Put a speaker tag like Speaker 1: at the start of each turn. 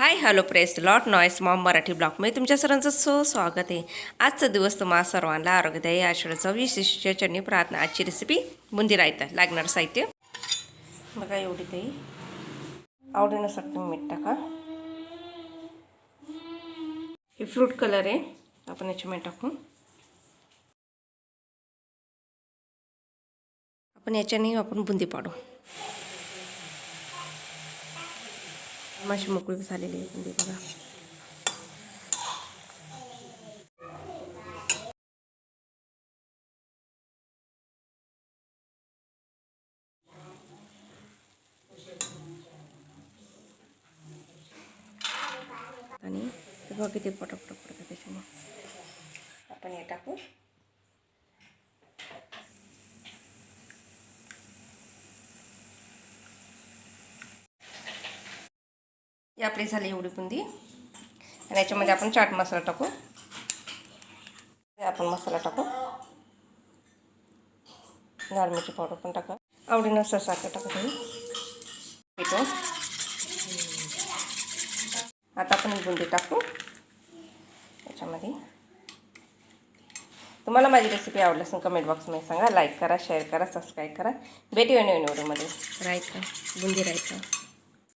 Speaker 1: हाय hello प्रेस लॉट नॉईस मॉम मराठी ब्लॉगमध्ये तुमच्या सर्वांचं सो स्वागत आहे. आजचा दिवस तुम्हाला सर्वांना आरोग्यदायी आषाढाचा विशिष्ट चटणी प्रार्थना आजची रेसिपी बुंदी रायता लागणार साहित्य. बघा एवढी ते आवडीनुसार तुम्ही मीठ टाका. हे फ्रूट कलर आहे. आपण याच्यामध्ये टाकू. आपण याच्याने आपण बुंदी पाडू. माशी मोकळी झालेली आहे बुंदी बघा. आणि बघा किती पटपट पडतं त्याच्यामुळे आपण हे टाकू. ही आपली झाली एवढी बुंदी. आणि याच्यामध्ये आपण चाट मसाला टाकू. आपण मसाला टाकू. लाल मिरची पावडर पण टाका. आवडीनुसार साखर टाका तुम्ही पिठो आता आपण ही बुंदी टाकू. याच्यामध्ये. तुम्हाला माझी रेसिपी आवडली असेल कमेंट बॉक्समध्ये सांगा. लाईक करा शेअर करा सबस्क्राईब करा. भेटूया नवीन व्हिडिओमध्ये रायता. बुंदी रायता.